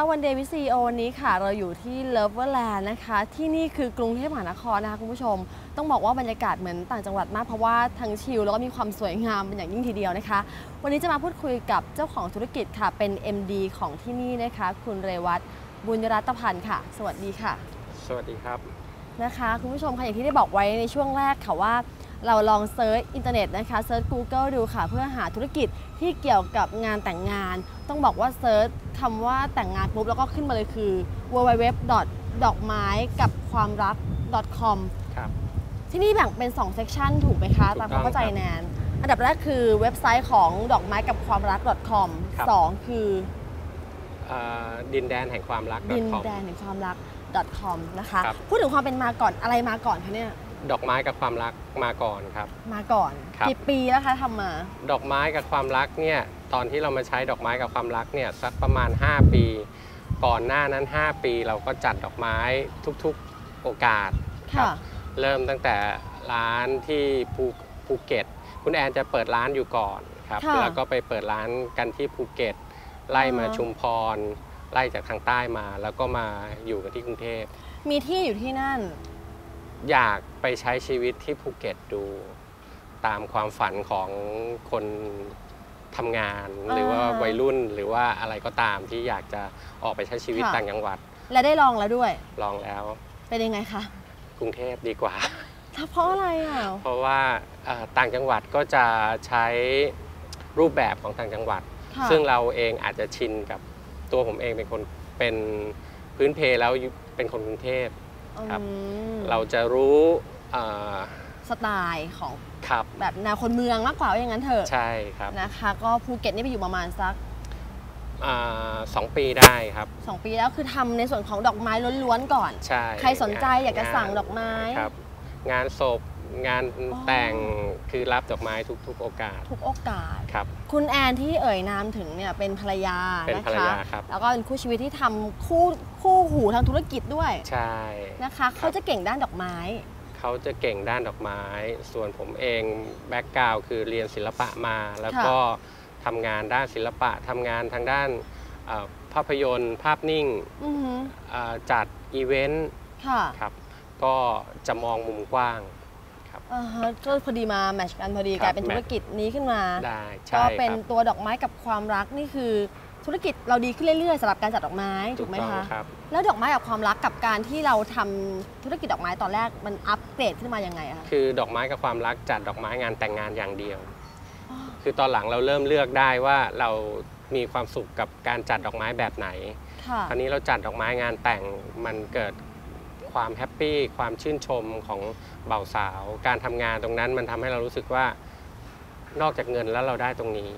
ผู้ชมคะวันเดย์วิซีโอวันนี้ค่ะ เราอยู่ที่เลิฟเวอร์แลนด์นะคะ ที่นี่คือกรุงเทพมหานครนะคะคุณผู้ชม ต้องบอกว่าบรรยากาศเหมือนต่างจังหวัดมาก เพราะว่าทั้งชิลแล้วก็มีความสวยงามเป็นอย่างยิ่งทีเดียวนะคะ วันนี้จะมาพูดคุยกับเจ้าของธุรกิจค่ะ เป็น MD ของที่นี่นะคะ คุณเรวัตบุญรัตพันธ์ค่ะ สวัสดีค่ะ สวัสดีครับนะคะ คุณผู้ชมค่ะอย่างที่ได้บอกไว้ในช่วงแรกค่ะว่า เราลองเซิร์ชอินเทอร์เน็ตนะคะเซิร์ช Google ดูค่ะ เพื่อหาธุรกิจที่เกี่ยวกับงานแต่งงาน ต้องบอกว่าเซิร์ชคำว่าแต่งงานปุ๊บ แล้วก็ขึ้นมาเลยคือ www. ดอกไม้กับความรัก .com ครับที่นี่แบ่งเป็น 2 เซกชันถูกไหมคะถูกต้ตาอมงความเข้าใจครับแนน อันดับแรกคือเว็บไซต์ของดอกไม้กับความรัก .com ครับสองคือเอ่อดินแดนแห่งความรักดิน .com แดนแห่งความรัก .com นะคะครับพูดถึงความเป็นมาก่อนอะไรมาก่อนคะเนี่ย ดอกไม้กับความรักมาก่อนครับ มาก่อนครับ กี่ปีแล้วคะทำมา ดอกไม้กับความรักเนี่ยตอนที่เรามาใช้ดอกไม้กับความรักเนี่ยสักประมาณ 5 ปี ก่อนหน้านั้น 5 ปีเราก็จัดดอกไม้ทุกๆโอกาสครัค่ะบเริ่มตั้งแต่ร้านที่ภูภูเก็ต คุณแอนจะเปิดร้านอยู่ก่อนครับค่ะแล้วก็ไปเปิดร้านกันที่ภูเก็ต ไล่มาอ่าฮะ ชุมพร ไล่จากทางใต้มา แล้วก็มาอยู่กันที่กรุงเทพ มีที่อยู่ที่นั่น อยากไปใช้ชีวิตที่ภูเก็ตดู ตามความฝันของคนทำงานอ่าหรือว่าวัยรุ่นหรือว่าอะไรก็ตามที่อยากจะออกไปใช้ชีวิตค่ะ ต่างจังหวัดและได้ลองแล้วด้วย ลองแล้ว เป็นยังไงคะกรุงเทพดีกว่า ถ้าเพราะอะไรอะ เพราะว่าเอ่อต่างจังหวัดก็จะใช้รูปแบบของต่างจังหวัด ค่ะ ซึ่งเราเองอาจจะชินกับตัวผมเองเป็นคนเป็นพื้นเพแล้วอยู่เป็นคนกรุงเทพ ครับอืมเราจะรู้เอ่อสไตล์ของครับแบบแนวคนเมืองมากกว่าว่าอย่างนั้นเถอะใช่ครับนะคะก็ภูเก็ตนี่ไปอยู่ประมาณสักอ่าสองปีได้ครับ 2 ปีแล้วคือทำในส่วนของดอกไม้ล้วนๆก่อนใช่ใครสนใจอยากจะงนสั่งดอกไม้ครับงานศพ งานอ๋อแต่งคือรับดอกไม้ทุกๆ โอกาส ทุกโอกาสครับ คุณแอนที่เอ่ยนามถึงเนี่ยเป็นภรรยาเป็นนะภรรคะยาครับแล้วก็เป็นคู่ชีวิตที่ทำคู่คู่หูทางธุรกิจด้วยใช่นะคะเขาจะเก่งด้านดอกไม้เขาจะเก่งด้านดอกไม้ ส่วนผมเองแบ็กกราวคือเรียนศิลปะมา แล้วก็ทำงานด้านศิลปะทำงานทางด้านเอ่อภาพยนตร์ ภาพนิ่งอือหือเอ่อจัดอีเวนต์ค่ะครับ ก็จะมองมุมกว้าง อ่าฮะก็พอดีมาแมทชกันพอดีครับกลายเป็นธุรกิจนี้ขึ้นมาได้ใช่ก็เป็นครับตัวดอกไม้กับความรักนี่คือธุรกิจเราดีขึ้นเรื่อยๆสำหรับการจัดดอกไม้ถูกไหมต้องคะ ครับ แล้วดอกไม้กับความรักกับการที่เราทำธุรกิจดอกไม้ตอนแรกมันอัปเกรดขึ้นมายังไงอะคะคือดอกไม้กับความรักจัดดอกไม้งานแต่งงานอย่างเดียว อ๋อคือตอนหลังเราเริ่มเลือกได้ว่าเรามีความสุขกับการจัดดอกไม้แบบไหน ค่ะ คราวนี้เราจัดดอกไม้งานแต่งมันเกิด ความแฮปปี้ความชื่นชมของเบ่าวสาว การทำงานตรงนั้นมันทำให้เรารู้สึกว่านอกจากเงินแล้วเราได้ตรงนี้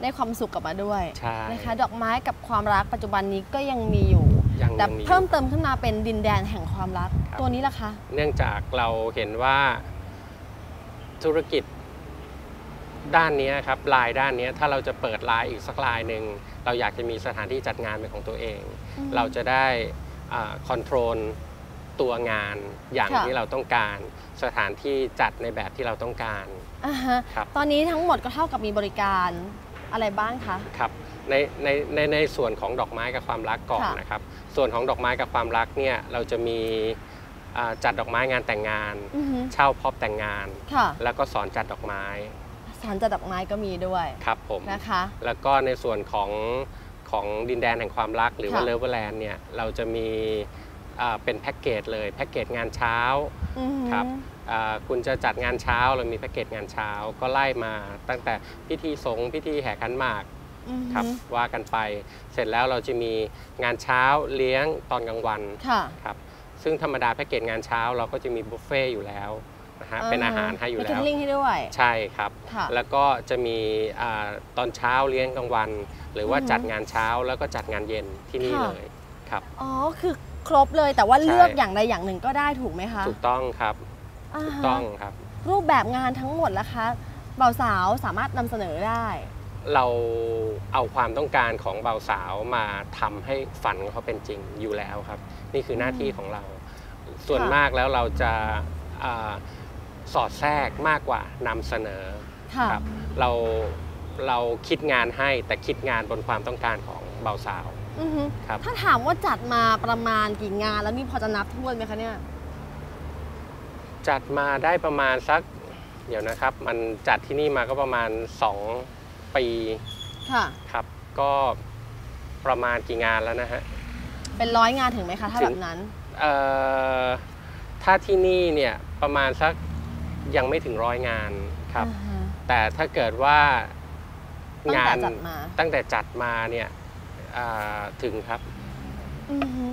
ได้ความสุขกลับมาด้วยใช่ นะคะ ดอกไม้กับความรักปัจจุบันนี้ก็ยังมีอยู่ ยังแต่ยังมี เพิ่มเติมขึ้นมาเป็นดินแดนแห่งความรัก ครับ ตัวนี้ล่ะคะ เนื่องจากเราเห็นว่าธุรกิจด้านนี้ครับลายด้านนี้ถ้าเราจะเปิดลายอีกสักลายหนึ่งเราอยากจะมีสถานที่จัดงานเป็นของตัวเองอืมเราจะได้คอนโทรล ตัวงานอย่างค่ะ ที่เราต้องการ สถานที่จัดในแบบที่เราต้องการ อ่าฮะครับ ตอนนี้ทั้งหมดก็เท่ากับมีบริการอะไรบ้างคะ ครับในในในในส่วนของดอกไม้กับความรักก่อนค่ะ นะครับ ส่วนของดอกไม้กับความรักเนี่ยเราจะมีอ่าจัดดอกไม้งานแต่งงาน อือฮึเช่าพร็อพแต่งงาน ค่ะแล้วก็สอนจัดดอกไม้สารจัดดอกไม้ก็มีด้วยครับผม นะคะ แล้วก็ในส่วนของของดินแดนแห่งความรักหรือว่าค่ะ เลเวอร์แลนด์เนี่ยเราจะมีอ่า เป็นแพ็กเกจเลยแพ็กเกจงานเช้าอือฮึครับอ่าคุณจะจัดงานเช้าเรามีแพ็กเกจงานเช้าก็ไล่มาตั้งแต่พิธีสงฆ์พิธีแห่ขันหมากอือฮึครับว่ากันไปเสร็จแล้วเราจะมีงานเช้าเลี้ยงตอนกลางวันค่ะครับซึ่งธรรมดาแพ็กเกจงานเช้าเราก็จะมีบุฟเฟ่ต์อยู่แล้วนะฮะเป็นอาหารให้อยู่มีแล้เทวลลิ่งให้ด้วยใช่ครับค่ะแล้วก็จะมีอาตอนเช้าเลี้ยงกลางวัน หรือว่าอือฮึจัดงานเช้าแล้วก็จัดงานเย็นที่นี่ค่ะเลยครับอ๋อคือ ครบเลยแต่ว่าใช่เลือกอย่างใดอย่างหนึ่งก็ได้ถูกไหมคะ ถูกต้องครับอ่าถูกฮะต้องครับ รูปแบบงานทั้งหมดล่ะคะบ่าวสาวสามารถนำเสนอได้ เราเอาความต้องการของเบาวสาวมาทำให้ฝันของเขาเป็นจริงอยู่แล้วครับ นี่คือหน้าที่ของเรา ส่วนค่ะมากแล้วเราจะอาสอดแทรกมากกว่านำเสนอค่ะครับเราเราคิดงานให้แต่คิดงานบนความต้องการของเบาสาวอือฮึ ครับถ้าถามว่าจัดมาประมาณกี่งาน แล้วนี่พอจะนับถ้วนไหมคะเนี่ย จัดมาได้ประมาณสัก เดี๋ยวนะครับ มันจัดที่นี่มาก็ประมาณ 2 ปีค่ะครับ ก็ประมาณกี่งานแล้วนะฮะ เป็นร้อยงานถึงไหมคะ ถ้าถึแบงบนั้นเอ่อถ้าที่นี่เนี่ยประมาณสักยังไม่ถึงร้อยงานครับอ่าฮะแต่ถ้าเกิดว่าตั้งงาแต่นจัดมาตั้งแต่จัดมาเนี่ยอ่า ถึงครับอือฮึ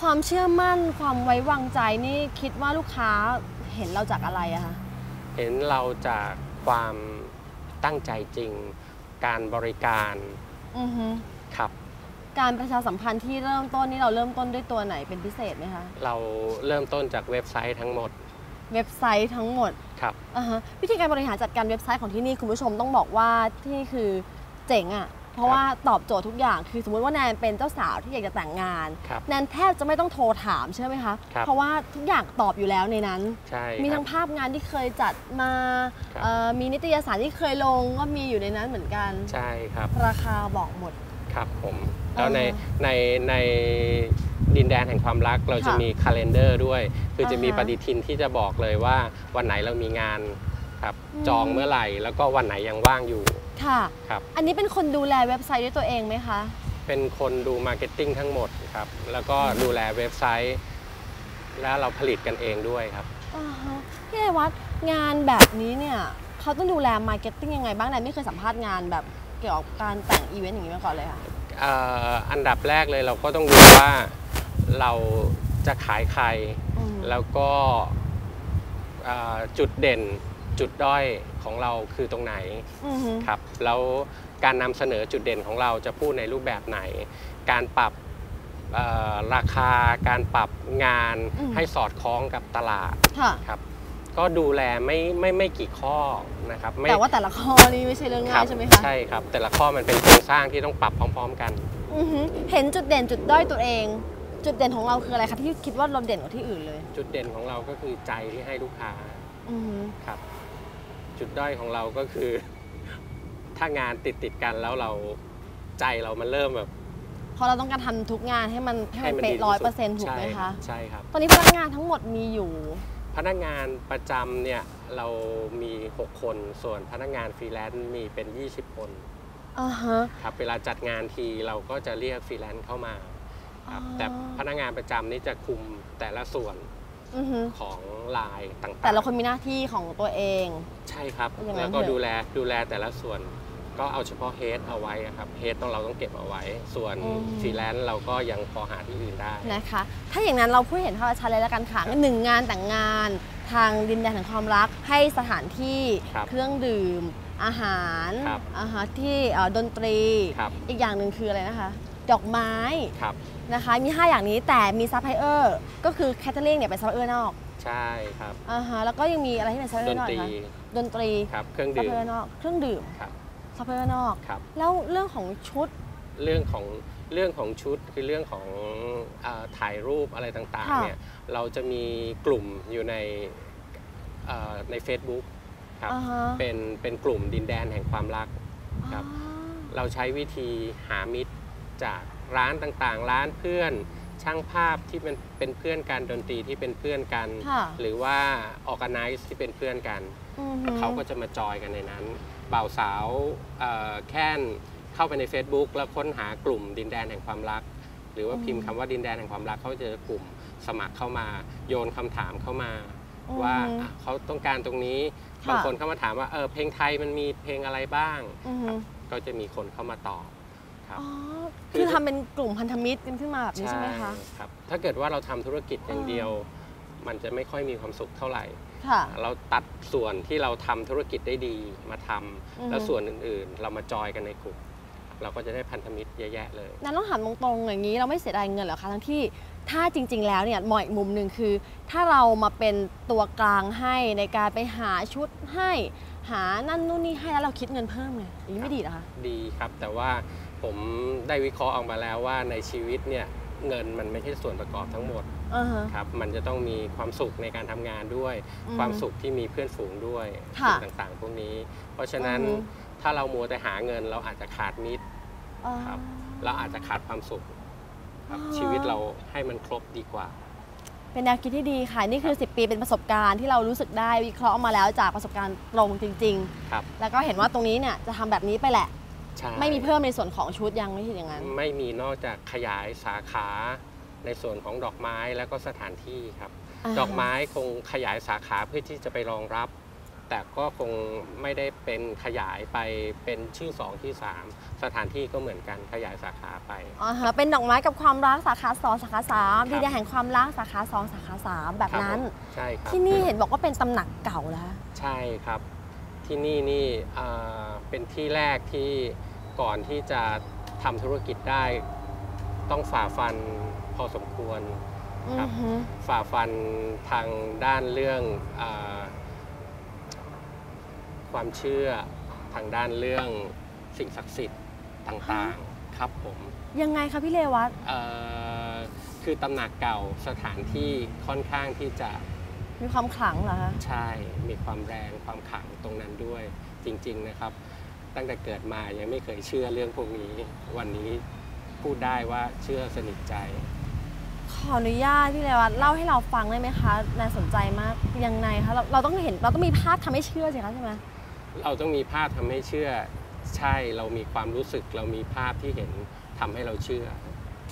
ความเชื่อมั่นความไว้วางใจนี่คิดว่าลูกค้าเห็นเราจากอะไรอะคะเห็นเราจากความตั้งใจจริง การบริการอือฮึครับการประชาสัมพันธ์ที่เริ่มต้นนี่เราเริ่มต้นด้วยตัวไหนเป็นพิเศษไหมคะ เราเริ่มต้นจากเว็บไซต์ทั้งหมด เว็บไซต์ทั้งหมด ครับอ่าฮะวิธีการบริหารจัดการเว็บไซต์ของที่นี่คุณผู้ชมต้องบอกว่าที่นี่คือเจ๋งอะ่ะ เพราะว่าตอบโจทย์ทุกอย่าง คือสมมติว่าแนนเป็นเจ้าสาวที่อยากจะแต่งงานครับแนนแทบจะไม่ต้องโทรถามใช่ไหมคะครับเพราะว่าทุกอย่างตอบอยู่แล้วในนั้นใช่มีครัทั้บงภาพงานที่เคยจัดมาครับเอ่อมีนิตยสารที่เคยลงก็มีอยู่ในนั้นเหมือนกัน ใช่ครับ ราคาบอกหมด ครับผม แล้วในอ่าฮะในในดินแดนแห่งความรักเราจะค่ะมีคาล endar ด้วย คือจะมีอ่าฮะปฏิทินที่จะบอกเลยว่าวันไหนเรามีงานครับอืมจองเมื่อไหร่ แล้วก็วันไหนยังว่างอยู่ ค่ะ ครับอันนี้เป็นคนดูแลเว็บไซต์ด้วยตัวเองไหมคะ เป็นคนดูมาร์เก็ตติ้งทั้งหมดครับ แล้วก็ดูแลเว็บไซต์ แล้วเราผลิตกันเองด้วยครับ อ่าฮะพี่เอวัดงานแบบนี้เนี่ยเขาต้องดูแลมาร์เก็ตติ้งยังไงบ้างแนนไม่เคยสัมภาษณ์งานแบบเกี่ยวกับการแต่งอีเวนต์อย่างนี้มาก่อนเลยค่ะ เอ่ออันดับแรกเลยเราก็ต้องดูว่าเราจะขายใคร อืม แล้วก็เอ่อจุดเด่น จุดด้อยของเราคือตรงไหนอือฮึครับแล้วการนำเสนอจุดเด่นของเราจะพูดในรูปแบบไหน การปรับเอ่อราคาการปรับงานให้สอดคล้องกับตลาดค่ะครับก็ดูแลไม่ไม่ไม่กี่ข้อนะครับไม่แต่ว่าแต่ละข้อนี่ไม่ใช่เรื่องคง่ารัยบใช่ไหมคะใช่ครับ แต่ละข้อมันเป็นโครงสร้างที่ต้องปรับพร้อม ๆ กันอือฮึเห็นจุดเด่นจุดด้อยตัวเอง จุดเด่นของเราคืออะไรคะที่คิดว่าเราเด่นกว่าที่อื่นเลย จุดเด่นของเราก็คือใจที่ให้ลูกค้าอือฮึครับ จุดด้อยของเราก็คือ ถ้างานติดติดๆกันแล้วเราใจเรามันเริ่มแบบเพราะเราต้องการทำทุกงานให้มันให้มันเป๊ะดีร้อยที่เปอสุร์เซ็นต์ถูกไหมใช่คะใช่ครับ ตอนนี้พนักงานทั้งหมดมีอยู่ พนักงานประจำเนี่ยเรามี 6 คน ส่วนพนักงานฟรีแลนซ์มีเป็น 20 คนอ่าฮะครับเวลาจัดงานทีเราก็จะเรียกฟรีแลนซ์เข้ามาครับอ๋อแต่พนักงานประจำนี่จะคุมแต่ละส่วน อือฮึของลายต่างๆ แต่ละคนมีหน้าที่ของตัวเอง ใช่ครับ อย่างนั้นแล้วก็เถอะ ดูแลดูแลแต่ละส่วนก็เอาเฉพาะเฮดเอาไว้อะครับเฮดต้องเราต้องเก็บเอาไว้ ส่วนฟรีแลนซ์เราก็ยังพอหาที่อื่นได้ นะคะ ถ้าอย่างนั้นเราพูดเห็นภาพชัดเลยแล้วกันค่ะหนึ่งงานแต่งงาน ทางดินแดนแห่งความรัก ให้สถานที่ครับเครื่องดื่ม อาหารครับ อาหารที่เอ่อดนตรี ครับ อีกอย่างหนึ่งคืออะไรนะคะ ดอกไม้ครับนะคะมี 5 อย่างนี้แต่มีซัพพลายเออร์ก็คือแคทเทอริงเนี่ยเป็นซัพพลายเออร์นอกใช่ครับอ่าฮะแล้วก็ยังมีอะไรที่เป็นซัพพลายดเออร์นนอกตรีคะดนตรีครับเครื่องซัพพดื่ลามยเออร์นอกเครื่องดื่มครับซัพพลายเออร์นอกครับแล้วเรื่องของชุดเรื่องของเรื่องของชุดคือเรื่องของอาถ่ายรูปอะไรต่างๆค่ะเนี่ยเราจะมีกลุ่มอยู่ในอ่าใน Facebook ครับอ่าฮะเป็นเป็นกลุ่มดินแดนแห่งความรักครับอ่าเราใช้วิธีหามิตร จากร้านต่างๆ ร้านเพื่อน ช่างภาพที่เป็นเป็นเพื่อนกันดนตรีที่เป็นเพื่อนกัน ค่ะหรือว่าออ g a ไนซ์ที่เป็นเพื่อนกัน อือฮึเขาก็จะมาจอยกันในนั้น บ่าวสาวเอ่อแค่นเข้าไปใน Facebook แล้วค้นหากลุ่มดินแดนแห่งความรัก หรือว่าพิมพ์คำว่าดินแดนแห่งความรักเขาจะเจอกลุ่มสมัครเข้ามา โยนคำถามเข้ามาอืมว่าอะเขาต้องการตรงนี้ ค่ะ บางคนเข้ามาถามว่าเออเพลงไทยมันมีเพลงอะไรบ้าง อือฮึก็จะมีคนเข้ามาตอบ ครับ อ๋อคือคือทำเป็นกลุ่มพันธมิตรกันขึ้นมาแบบนี้ใช่ไหมคะ ครับ ถ้าเกิดว่าเราทำธุรกิจอย่างเดียว มันจะไม่ค่อยมีความสุขเท่าไหร่ ค่ะ เราตัดส่วนที่เราทำธุรกิจได้ดีมาทำอือฮึ แล้วส่วนอื่นๆ เรามาจอยกันในกลุ่ม เราก็จะได้พันธมิตรเยอะแยะเลย นั้นต้องถามตรงๆอย่างนี้เราไม่เสียดายเงินเหรอคะทั้งที่ถ้าจริง ๆ แล้วเนี่ยมองอีกมุมหนึ่งคือ ถ้าเรามาเป็นตัวกลางให้ในการไปหาชุดให้ หานั่นนู่นนี่ให้แล้วเราคิดเงินเพิ่มไงอย่างนี้ไม่ดีเหรอคะ ดีครับ แต่ว่า ผมได้วิเคราะห์ออกมาแล้วว่าในชีวิตเนี่ยเงินมันไม่ใช่ส่วนประกอบทั้งหมดอ่าฮะ ครับ มันจะต้องมีความสุขในการทำงานด้วย อืมความสุขที่มีเพื่อนฝูงด้วยค่ะสิ่งต่างๆ พวกนี้ เพราะฉะนั้นอือฮึถ้าเรามัวแต่หาเงินเราอาจจะขาดมิตร อ๋อ ครับ เราอาจจะขาดความสุขครับอ๋อ ชีวิตเราให้มันครบดีกว่า เป็นแนวคิดที่ดีค่ะ นี่คือ 10 ปีเป็นประสบการณ์ที่เรารู้สึกได้วิเคราะห์มาแล้วจากประสบการณ์ตรงจริง ครับ ๆ แล้วก็เห็นว่าตรงนี้เนี่ยจะทำแบบนี้ไปแหละ ใช่ ไม่มีเพิ่มในส่วนของชุดยังไม่ใช่อย่างนั้น ไม่มีนอกจากขยายสาขาในส่วนของดอกไม้แล้วก็สถานที่ครับ อ่า ดอกไม้คงขยายสาขาเพื่อที่จะไปรองรับ แต่ก็คงไม่ได้เป็นขยายไปเป็นชื่อ2ที่3สถานที่ก็เหมือนกันขยายสาขาไป อ่าฮะเป็นดอกไม้กับความรักสาขาสองสาขาสามครับ ดีเดียแห่งความรักสาขาสองสาขาสามแบบครับนั้น ผมใช่ครับ ที่นี่เห็นบอกว่าเป็นตำหนักเก่าแล้ว ใช่ครับ ที่นี่นี่อ่าเป็นที่แรกที่ ก่อนที่จะทำธุรกิจได้ ต้องฝ่าฟันพอสมควรครับอือฮึฝ่าฟันทางด้านเรื่องอาความเชื่อทางด้านเรื่องสิ่งศักดิ์สิทธิ์ต่างๆครับผม ยังไงคะพี่เลวัตเอ่อคือตำหนักเก่าสถานที่ค่อนข้างที่จะมีความขลังเหรอคะ ใช่ มีความแรงความขลังตรงนั้นด้วยจริง ๆ นะครับ ตั้งแต่เกิดมายังไม่เคยเชื่อเรื่องพวกนี้ วันนี้พูดได้ว่าเชื่อสนิทใจ ขออนุญาตพี่เลวัตเล่าให้เราฟังได้ไหมคะน่าสนใจมากยังไงคะเราเราต้องเห็นเราต้องมีภาพทำให้เชื่อสิคะใช่ไหมเราต้องมีภาพทำให้เชื่อ ใช่เรามีความรู้สึกเรามีภาพที่เห็นทำให้เราเชื่อ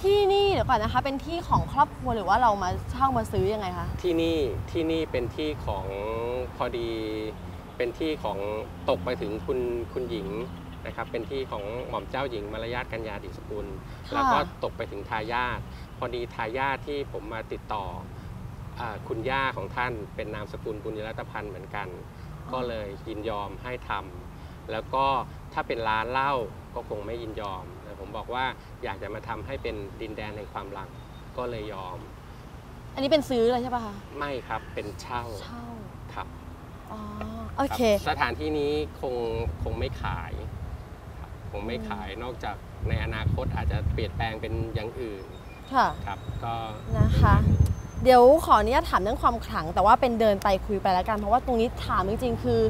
ที่นี่เดี๋ยวก่อนนะคะ เป็นที่ของครอบครัวหรือว่าเรามาเช่ามาซื้อยังไงคะที่นี่ที่นี่เป็นที่ของพอดี เป็นที่ของตกไปถึงคุณคุณหญิงนะครับเป็นที่ของหม่อมเจ้าหญิงมารยาทกัญญาดิสกุล ค่ะ แล้วก็ตกไปถึงทายาทพอดีทายาทที่ผมมาติดต่ออาคุณย่าของท่านเป็นนามสกุลบุญยรัตพันธ์เหมือนกัน ก็เลยยินยอมให้ทำแล้วก็ถ้าเป็นร้านเหล้าก็คงไม่ยินยอมแต่ผมบอกว่าอยากจะมาทำให้เป็นดินแดนแห่งความรักก็เลยยอมอันนี้เป็นซื้อเลยใช่ปะคะไม่ครับเป็นเช่าเช่าครับ อ๋อ โอเคครับสถานที่นี้คงคงไม่ขายครับคงไม่ขายนอกจากในอนาคตอาจจะเปลี่ยนแปลงเป็นอย่างอื่นค่ะครับก็นะคะ เดี๋ยวขออนุญาตถามเรื่องความขลัง แต่ว่าเป็นเดินไปคุยไปแล้วกัน เพราะว่าตรงนี้ถามจริง ๆ คือ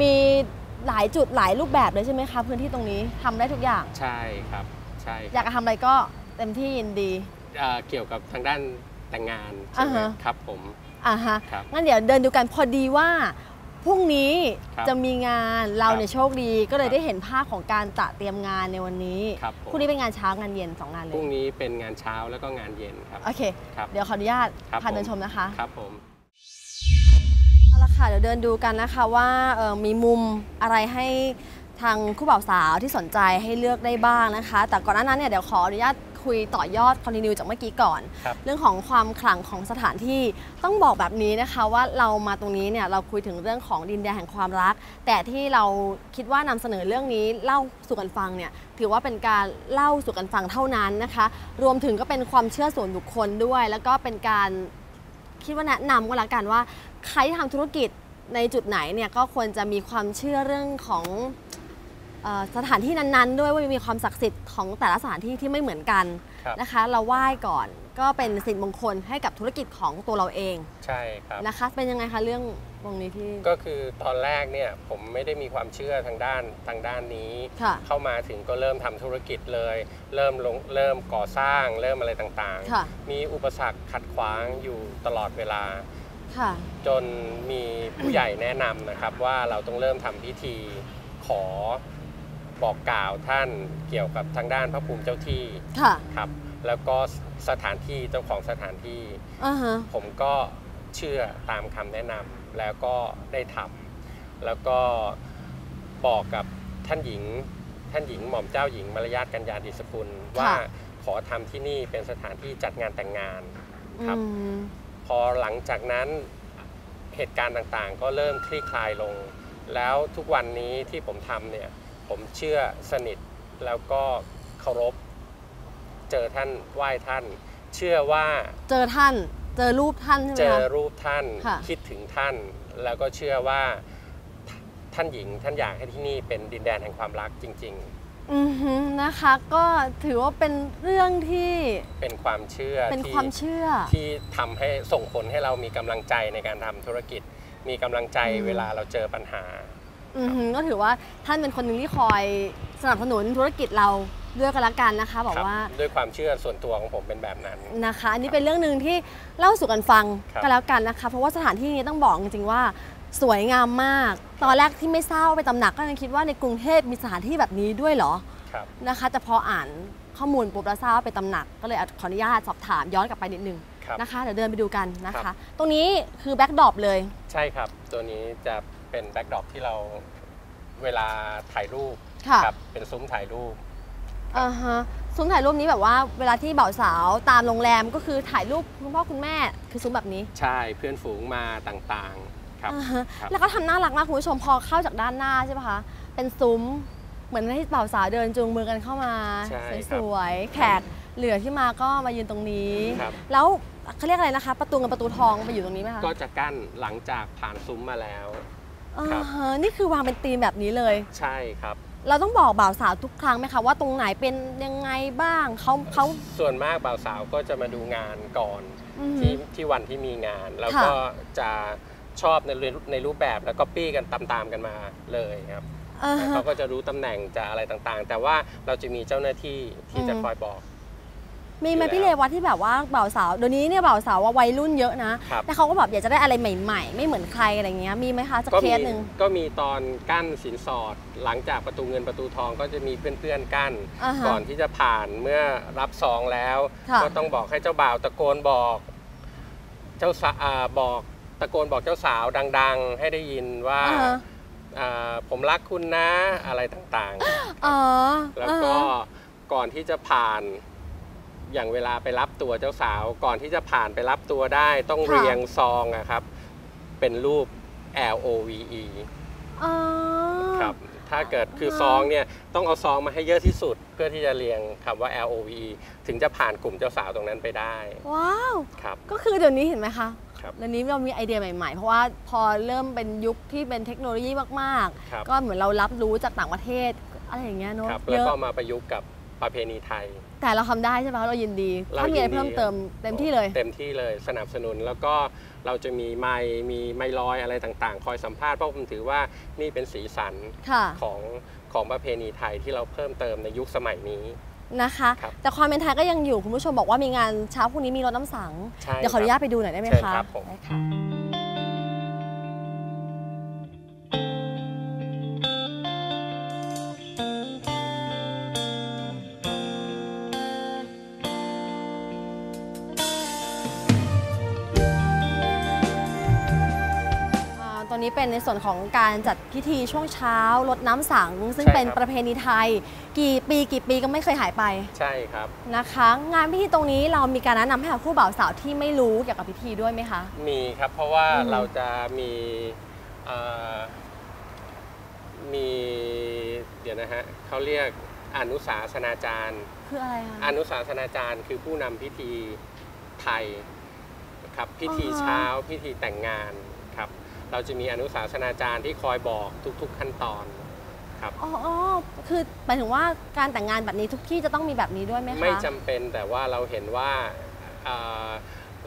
มีหลายจุดหลายรูปแบบเลยใช่ไหมคะพื้นที่ตรงนี้ทำได้ทุกอย่างใช่ครับใช่อยากจะทำอะไรก็เต็มที่ยินดีเอ่อเกี่ยวกับทางด้านแต่งงานใช่ไหมอ่าฮะครับผมอะฮะครับงั้นเดี๋ยวเดินดูกันพอดีว่า พรุ่งนี้ครับจะมีงานเราครับเนี่ยโชคดี ก็เลยครับ ได้เห็นภาพของการตระเตรียมงานในวันนี้ครับผมพรุ่งนี้เป็นงานเช้างานเย็นสองงานเลพรุ่งยนี้เป็นงานเช้าแล้วก็งานเย็นครับ โอเค ครับ เดี๋ยวขออนุญาตครับพาเดินผมชมนะคะครับผม เอาละค่ะเดี๋ยวเดินดูกันนะคะว่าเอ่อมีมุมอะไรให้ทางคู่บ่าวสาวที่สนใจให้เลือกได้บ้างนะคะ แต่ก่อนหน้านั้นเนี่ยเดี๋ยวขออนุญาต คุยต่อยอดคอนติเนียจากเมื่อกี้ก่อนครับเรื่องของความขลังของสถานที่ต้องบอกแบบนี้นะคะว่าเรามาตรงนี้เนี่ยเราคุยถึงเรื่องของดินแดนแห่งความรัก แต่ที่เราคิดว่านำเสนอเรื่องนี้เล่าสู่กันฟังเนี่ยถือว่าเป็นการเล่าสู่กันฟังเท่านั้นนะคะ รวมถึงก็เป็นความเชื่อส่วนบุคคลด้วย แล้วก็เป็นการคิดว่าแนะนำก็แล้วกันว่าใครที่ทำธุรกิจในจุดไหนเนี่ยก็ควรจะมีความเชื่อเรื่องของเออ สถานที่นั้นๆ ด้วยว่ามีความศักดิ์สิทธิ์ของแต่ละสถานที่ที่ไม่เหมือนกันครับนะคะ เราไหว้ก่อนก็เป็นสิริมงคลให้กับธุรกิจของตัวเราเอง ใช่ครับนะคะ เป็นยังไงคะเรื่องตรงนี้ที่ก็คือตอนแรกเนี่ยผมไม่ได้มีความเชื่อทางด้านทางด้านนี้ค่ะเข้ามาถึงก็เริ่มทำธุรกิจเลย เริ่มลงเริ่มก่อสร้างเริ่มอะไรต่างค่ะๆมีอุปสรรคขัดขวางอยู่ตลอดเวลาค่ะจนมีผู้ใหญ่แนะนำนะครับว่าเราต้องเริ่มทำพิธีขอ บอกกล่าวท่านเกี่ยวกับทางด้านพระภูมิเจ้าที่ค่ะครับ แล้วก็สถานที่เจ้าของสถานที่ อ่าฮะผมก็เชื่อตามคำแนะนำแล้วก็ได้ทำแล้วก็บอกกับท่านหญิง ท่านหญิงหม่อมเจ้าหญิงมารยาทกัญญาดิสกุลว่าขอทำที่นี่เป็นสถานที่จัดงานแต่งงานครับ อืมพอหลังจากนั้นเหตุการณ์ต่างๆ ก็เริ่มคลี่คลายลง แล้วทุกวันนี้ที่ผมทำเนี่ย ผมเชื่อสนิทแล้วก็เคารพ เจอท่านไหว้ท่าน เชื่อว่าเจอท่าน เจอรูปท่านใช่ไหมเจอคะ รูปท่านค่ะ คิดถึงท่าน แล้วก็เชื่อว่าท่านหญิงท่านอยากให้ที่นี่เป็นดินแดนแห่งความรักจริง อือฮึนะคะ ก็ถือว่าเป็นเรื่องที่ๆ เป็นความเชื่อเป็นที่ ความเชื่อ ที่ทำให้ส่งผลให้เรามีกำลังใจในการทำธุรกิจ มีกำลังใจอืม เวลาเราเจอปัญหาอือฮึ ก็ถือว่าท่านเป็นคนหนึ่งที่คอยสนับสนุนธุรกิจเราด้วยกันละกันนะคะบอกครับว่าด้วยความเชื่อส่วนตัวของผมเป็นแบบนั้นนะคะ อันนี้เป็นเรื่องหนึ่งที่เล่าสู่กันฟังครับก็แล้วกันนะคะ เพราะว่าสถานที่นี้ต้องบอกจริงๆว่าสวยงามมาก ตอนแรกที่ไม่ทราบว่าไปตำหนักก็ยังคิดว่าในกรุงเทพมีสถานที่แบบนี้ด้วยเหรอครับนะคะแต่พออ่านข้อมูลปุ๊บแล้วทราบว่าไปตำหนัก ก็เลยขออนุญาตสอบถามย้อนกลับไปนิดนึงครับนะคะเดี๋ยวเดินไปดูกันนะครัคะบตรงนี้คือแบ็กดรอปเลย ใช่ครับ ตัวนี้จะ เป็นแบ็กดรอปที่เราเวลาถ่ายรูปค่ะครับเป็นซุ้มถ่ายรูป อ่าฮะซุ้มถ่ายรูปนี้แบบว่าเวลาที่บ่าวสาวตามโรงแรมก็คือถ่ายรูปคุณพ่อคุณแม่คือซุ้มแบบนี้ใช่เพื่อนฝูงมาต่างๆครับ อ่าฮะครับ แล้วก็ทำน่ารักมากคุณผู้ชมพอเข้าจากด้านหน้าใช่ปะคะเป็นซุ้มเหมือนให้บ่าวสาวเดินจูงมือกันเข้ามาใช่ครับสวยๆแขกเหลือที่มาก็มายืนตรงนี้ ครับ แล้วเขาเรียกอะไรนะคะ ประตูเงินประตูทองไปอยู่ตรงนี้ไหมคะ ก็จะกั้นหลังจากผ่านซุ้มมาแล้วอ่า ครับฮะนี่คือวางเป็นธีมแบบนี้เลย ใช่ครับ เราต้องบอกบ่าวสาวทุกครั้งไหมคะว่าตรงไหนเป็นยังไงบ้างเขาเขาส่วนมากบ่าวสาวก็จะมาดูงานก่อนอือหืที่อที่วันที่มีงาน แล้วค่ะ ก็จะชอบในรูปในรูปแบบแล้วก็ปี้กันตามๆกันมาเลยครับอ่าฮะเขาก็จะรู้ตำแหน่งจะอะไรต่างๆ แต่ว่าเราจะมีเจ้าหน้าที่ที่จะอืม คอยบอก มีไหมอยู่แล้วพี่เลวัตที่แบบว่าบ่าวสาวเดี๋ยวนี้เนี่ยบ่าวสาวว่าวัยรุ่นเยอะนะ ครับ แต่เขาก็แบบอยากจะได้อะไรใหม่ ๆ ไม่เหมือนใครอะไรเงี้ยมีไหมคะสักก็เคมีสหนึ่งก็มีตอนกั้นสินสอด หลังจากประตูเงินประตูทองก็จะมีเพื่อนๆกั้น อ่าฮะ ก่อนที่จะผ่านเมื่อรับซองแล้ว ค่ะ ก็ต้องบอกให้เจ้าบ่าวตะโกนบอก เจ้าสาอ่าบอกตะโกนบอกเจ้าสาวดัง ๆ ให้ได้ยินว่าอ่าฮะอ่าผมรักคุณนะอะไรต่างอ๋อๆแล้วก็อ่าฮะก่อนที่จะผ่าน อย่างเวลาไปรับตัวเจ้าสาว ก่อนที่จะผ่านไปรับตัวได้ ต้องเรียงซองอะครับ เป็นรูป L O V E อ๋อ ครับถ้าเกิดคืออ่าซองเนี่ยต้องเอาซองมาให้เยอะที่สุด เพื่อที่จะเรียงคำว่า L O V E ถึงจะผ่านกลุ่มเจ้าสาวตรงนั้นไปได้ว้าว ครับ ก็คือเดี๋ยวนี้เห็นไหมคะครับเดี๋ยวนี้เรามีไอเดียใหม่ๆ เพราะว่าพอเริ่มเป็นยุคที่เป็นเทคโนโลยีมากครับ ๆ ก็เหมือนเรารับรู้จากต่างประเทศอะไรอย่างเงี้ยเนอะครับเยแล้วอะก็มาประยุกต์กับประเพณีไทย แต่เราทำได้ใช่ไหมคะเรายินดีเราถ้ามีอะไรยินดีเพิ่มเติมเต็มที่เลย เต็มที่เลยสนับสนุนแล้วก็เราจะมีไมค์มีไมค์ลอยอะไรต่างๆ คอยสัมภาษณ์เพราะผมถือว่านี่เป็นสีสันค่ะ ของของประเพณีไทยที่เราเพิ่มเติมในยุคสมัยนี้ นะคะ ครับแต่ความเป็นไทยก็ยังอยู่คุณผู้ชมบอกว่ามีงานเช้าพรุ่งนี้มีรถน้ำสัง ใช่เดี๋ยวขออนุญาตครับไปดูหน่อยได้ไหมเชิญคะครับผม ได้ค่ะ เป็นในส่วนของการจัดพิธีช่วงเช้ารดน้ำสัง ซึ่งใช่เป็นครับ ประเพณีไทย กี่ปีกี่ปีก็ไม่เคยหายไปใช่ครับ นะคะ งานพิธีตรงนี้เรามีการแนะนำให้กับคู่บ่าวสาวที่ไม่รู้เกี่ยวกับพิธีด้วยไหมคะ มีครับเพราะว่าอืม เราจะมีเอ่อมีเดี๋ยวนะฮะเขาเรียกอนุสาสนาจารย์ คืออะไรคะ อนุสาสนาจารย์คือผู้นำพิธีไทยครับพิธีอ่าฮะ เช้าพิธีแต่งงานครับ เราจะมีอนุสาสนาจารย์ที่คอยบอกทุก ๆ ขั้นตอนครับอ๋ออ๋อคือหมายถึงว่าการแต่งงานแบบนี้ทุกที่จะต้องมีแบบนี้ด้วยไหมคะไม่จำเป็นแต่ว่าเราเห็นว่าเอ่อ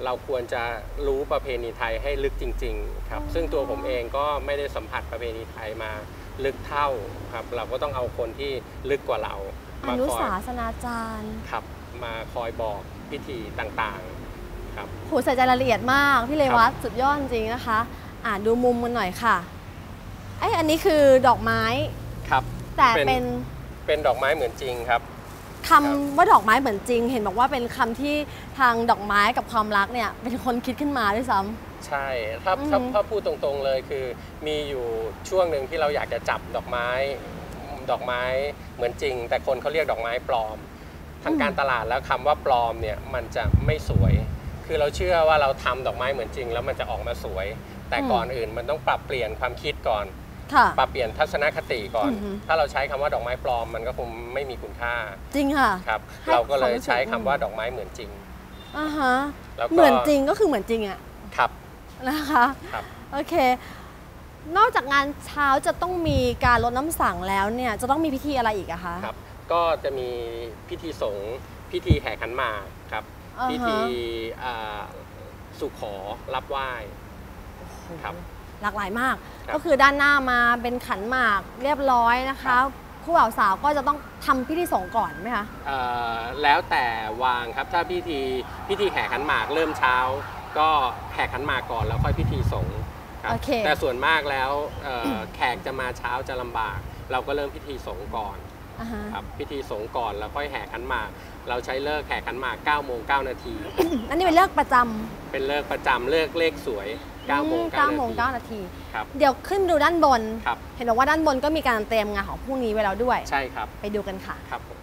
เราควรจะรู้ประเพณีไทยให้ลึกจริง ๆ ครับ ซึ่งตัวผมเองก็ไม่ได้สัมผัสประเพณีไทยมาลึกเท่าครับ เราก็ต้องเอาคนที่ลึกกว่าเราอมานุคอยสาสนาจารย์ครับ มาคอยบอกพิธีต่างๆ ครับโหใส่ใจรายละเอียดมาก พี่เลวัตสุดยอดจริงๆนะคะ อ่านดูมุมมันหน่อยค่ะไอยอันนี้คือดอกไม้ ครับ แต่เป็นเป็นเป็นดอกไม้เหมือนจริงครับคำว่าดอกไม้เหมือนจริง เห็นบอกว่าเป็นคำที่ทางดอกไม้กับความรักเนี่ย เป็นคนคิดขึ้นมาด้วยซ้ำใช่ถ้าอือฮึถ้าถ้าพูดตรงๆเลยคือ มีอยู่ช่วงหนึ่งที่เราอยากจะจับดอกไม้ดอกไม้เหมือนจริง แต่คนเขาเรียกดอกไม้ปลอม ทางการตลาดแล้วคำว่าปลอมเนี่ยมันจะไม่สวย คือเราเชื่อว่าเราทำดอกไม้เหมือนจริง แล้วมันจะออกมาสวย แต่อืมก่อนอื่นมันต้องปรับเปลี่ยนความคิดก่อนค่ะปรับเปลี่ยนทัศนคติก่อนอือฮึถ้าเราใช้คำว่าดอกไม้ปลอมมันก็คงไม่มีคุณค่า จริงค่ะครับให้เราก็เลยความรู้สึกใช้คำอืมว่าดอกไม้เหมือนจริงอ่าฮะแล้วก็เหมือนจริงก็คือเหมือนจริงอะครับนะคะครับโอเค นอกจากงานเช้าจะต้องมีการลดน้ำสังแล้วเนี่ยจะต้องมีพิธีอะไรอีกอะคะครับ ก็จะมีพิธีสงฆ์พิธีแห่ขันหมากครับอ่าฮะพิธีอ่าสุขอรับไหว้ ครับหลากหลายมากครับก็คือด้านหน้ามาเป็นขันหมากเรียบร้อยนะครัคะบคู่บ่าวสาวก็จะต้องทำพิธีสงฆ์ก่อนไหมคะเอ่อแล้วแต่วางครับถ้าพิธีพิธีแห่ขันหมากเริ่มเช้า ก็แห่ขันหมากก่อนแล้วค่อยพิธีสงฆ์ครับโอเคแต่ส่วนมากแล้วเอ่อแขกจะมาเช้าจะลำบาก เราก็เริ่มพิธีสงฆ์ก่อนอ่าฮะครับพิธีสงฆ์ก่อนแล้วค่อยแห่ขันหมาก เราใช้เลิกแห่ขันหมาก9โมง9นาทีอันนี้เป็นเลิกประจำเป็นเลิกประจำเลิกเลขสวย 9โมงเก้าโมง9เก้านาทีนาที ครับ เดี๋ยวขึ้นดูด้านบน ครับ เห็นบอกว่าด้านบนก็มีการเตรียมงานของพรุ่งนี้ไว้แล้วด้วย ใช่ครับ ไปดูกันค่ะ ครับผม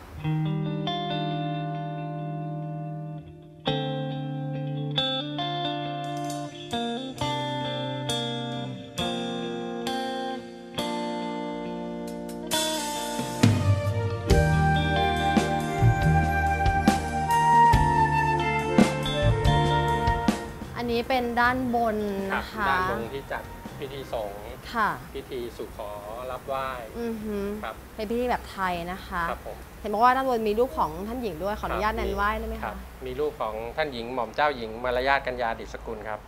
นนี้เป็นด้านบนครับนะคะด้านบนที่จัดพิธีสงฆ์ค่ะพิธีสู่ขอรับไหว้ อือหือครับ เป็นพิธีแบบไทยนะคะ ครับผม เห็นบอกว่าด้านบนมีรูปของท่านหญิงด้วยขออนุญาตครับแนนไหว้ได้ไหมครัคะบมีรูปของท่านหญิงหม่อมเจ้าหญิงมารยาทกัญญาดิษกุลครับ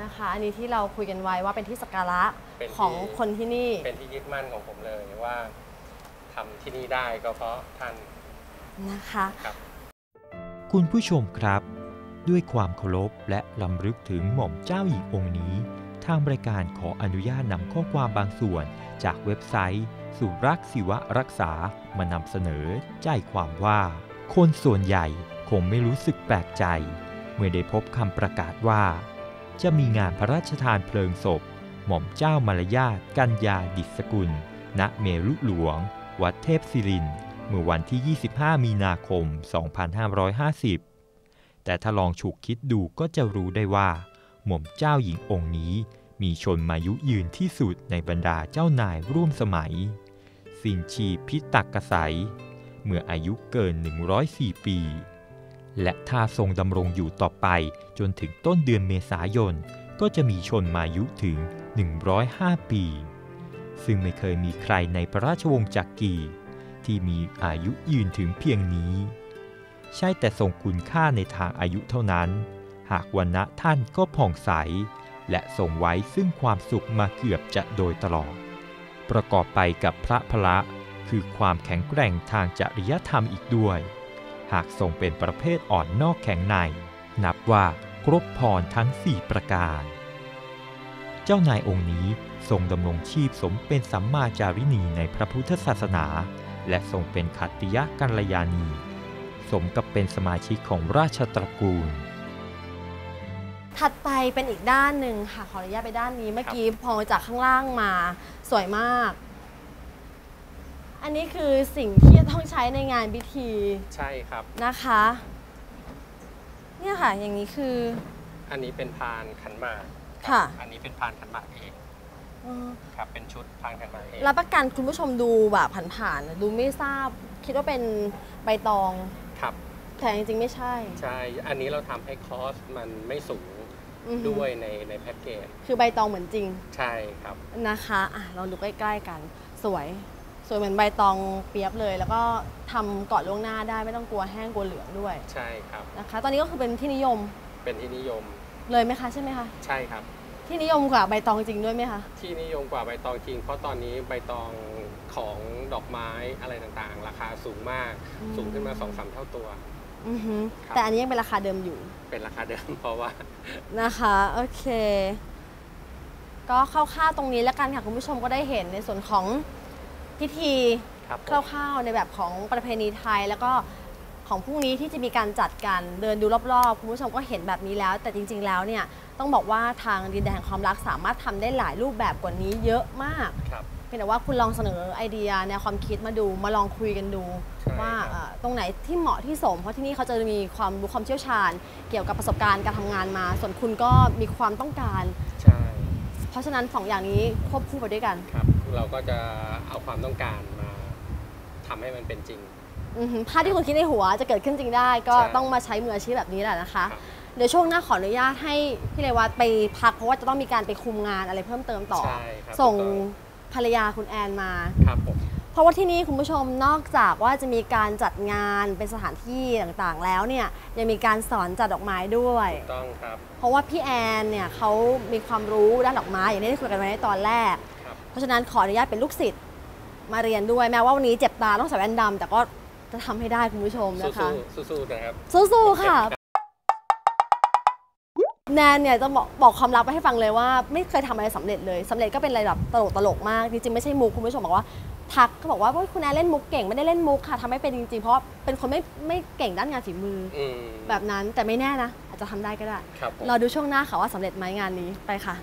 นะคะ อันนี้ที่เราคุยกันไว้ว่าเป็นที่สักการะเป็นที่ ของคนที่นี่เป็นที่ยึดมั่นของผมเลยว่าทำที่นี่ได้ก็เพราะท่านนะคะ ครับ คุณผู้ชมครับ ด้วยความเคารพและลำลึกถึงหม่อมเจ้าหญิงองค์นี้ ทางรายการขออนุญาตนำข้อความบางส่วน จากเว็บไซต์สุรักษ์ศิวรักษามานำเสนอใจความว่า คนส่วนใหญ่คงไม่รู้สึกแปลกใจ เมื่อได้พบคำประกาศว่า จะมีงานพระราชทานเพลิงศพ หม่อมเจ้ามารยาทกัญญาดิษกุล ณเมรุหลวง วัดเทพศิรินเมื่อวันที่ 25 มีนาคม 2550 แต่ถ้าลองฉุกคิดดูก็จะรู้ได้ว่า หม่อมเจ้าหญิงองค์นี้ มีชนมายุยืนที่สุดในบรรดาเจ้านายร่วมสมัย สินชีพิตักกษัย เมื่ออายุเกิน 104 ปี และถ้าทรงดำรงอยู่ต่อไปจนถึงต้นเดือนเมษายน ก็จะมีชนมายุถึง 105 ปี ซึ่งไม่เคยมีใครในพระราชวงศ์จักรีที่มีอายุยืนถึงเพียงนี้ ใช่แต่ทรงคุณค่าในทางอายุเท่านั้น หากวันณะท่านก็ผ่องใส และทรงไว้ซึ่งความสุขมาเกือบจะโดยตลอด ประกอบไปกับพระพละคือความแข็งแกร่งทางจริยธรรมอีกด้วย หากทรงเป็นประเภทอ่อนนอกแข็งใน นับว่าครบพรทั้ง 4 ประการ เจ้านายองค์นี้ทรงดำรงชีพสมเป็นสัมมาจารินีในพระพุทธศาสนา และทรงเป็นขัตติยกัลยาณี สมกับเป็นสมาชิกของราชตระกูล ถัดไปเป็นอีกด้านหนึ่งค่ะ ขออนุญาตไปด้านนี้เมื่อกี้พอจากข้างล่างมาสวยมาก อันนี้คือสิ่งที่จะต้องใช้ในงานพิธีใช่ครับนะคะ เนี่ยค่ะอย่างนี้คือ อันนี้เป็นพานขันหมากค่ะ อันนี้เป็นพานขันหมากเองเออครับเป็นชุดพานขันหมากเองรับประกันคุณผู้ชมดูแบบผ่านๆดูไม่ทราบคิดว่าเป็นใบตอง ครับ แต่จริงๆไม่ใช่ ใช่ อันนี้เราทำให้คอสมันไม่สูงอือหือด้วยในในแพ็กเกจ คือใบตองเหมือนจริงใช่ครับ นะคะอะลองดูใกล้ๆกัน สวย สวยเหมือนใบตองเปียบเลย แล้วก็ทำเกาะล่วงหน้าได้ไม่ต้องกลัวแห้งกลัวเหลืองด้วยใช่ครับ นะคะ ตอนนี้ก็คือเป็นที่นิยมเป็นที่นิยม เลยไหมคะใช่ไหมคะ ใช่ครับ ที่นิยมกว่าใบตองจริงด้วยไหมคะ ที่นิยมกว่าใบตองจริง เพราะตอนนี้ใบตองของดอกไม้อะไรต่างๆ ราคาสูงมาก อืม สูงขึ้นมา2อสเท่าตัว อือหือครับ แต่อันนี้ยังเป็นราคาเดิมอยู่เป็นราคาเดิม เพราะว่า นะคะโอเค ก็คร่าวๆตรงนี้แล้วกันค่ะคุณผู้ชมก็ได้เห็นในส่วนของพิธี ครับผม คร่าวๆในแบบของประเพณีไทยแล้วก็ ของพรุ่งนี้ที่จะมีการจัดกันเดินดูรอบๆคุณผู้ชมก็เห็นแบบนี้แล้ว แต่จริง ๆ แล้วเนี่ยต้องบอกว่าทางดินแดนแห่งความรักสามารถทำได้หลายรูปแบบกว่านี้เยอะมากครับเพียงแต่ว่าคุณลองเสนอไอเดียแนวความคิดมาดูมาลองคุยกันดูใช่ว่าครับเอ่อตรงไหนที่เหมาะที่สม เพราะที่นี่เขาจะมีความรู้ความเชี่ยวชาญ เกี่ยวกับประสบการณ์การทำงานมา ส่วนคุณก็มีความต้องการใช่เพราะฉะนั้นสองอย่างนี้ควบคู่ไปด้วยกันครับเราก็จะเอาความต้องการมาทำให้มันเป็นจริงอือหือ ภาพที่คุณคิดในหัวจะเกิดขึ้นจริงได้ ก็ใช่ต้องมาใช้มืออาชีพแบบนี้แหละนะคะครับเดี๋ยวช่วงหน้าขออนุญาตให้พี่เลวัตไปพักเพราะว่าจะต้องมีการไปคุมงานอะไรเพิ่มเติมต่อใช่ครับส่งถูกต้อภรรยาคุณแอนมาครับผมเพราะว่าที่นี่คุณผู้ชมนอกจากว่าจะมีการจัดงานเป็นสถานที่ต่างๆ แล้วเนี่ยยังมีการสอนจัดดอกไม้ด้วยถูกต้องครับ เพราะว่าพี่แอนเนี่ยเขามีความรู้ด้านดอกไม้อย่างที่ได้คุยกันไว้ในตอนแรกครับเพราะฉะนั้นขออนุญาตเป็นลูกศิษย์มาเรียนด้วยแม้ว่าวันนี้เจ็บตาต้องใส่แว่นดำแต่ก็ จะทำให้ได้คุณผู้ชมนะคะ สู้ๆสู้ๆนะครับ สู้ๆค่ะ แนนเนี่ยจะบอกบอกความลับไว้ให้ฟังเลยว่า ไม่เคยทำอะไรสำเร็จเลยสำเร็จก็เป็นอะไรแบบตลกตลกๆมาก จริงๆ ไม่ใช่มุกคุณผู้ชมบอกว่า ทักเขาบอกว่าเฮ้ยคุณแนนเล่นมุกเก่งไม่ได้เล่นมุกค่ะทำไม่เป็นจริงๆ เพราะว่าเป็นคนไม่ไม่เก่งด้านงานฝีมือออืมแบบนั้นแต่ไม่แน่นะอาจจะทำได้ก็ได้ครับผม รอดูช่วงหน้าค่ะว่าสำเร็จไหมงานนี้ไปค่ะ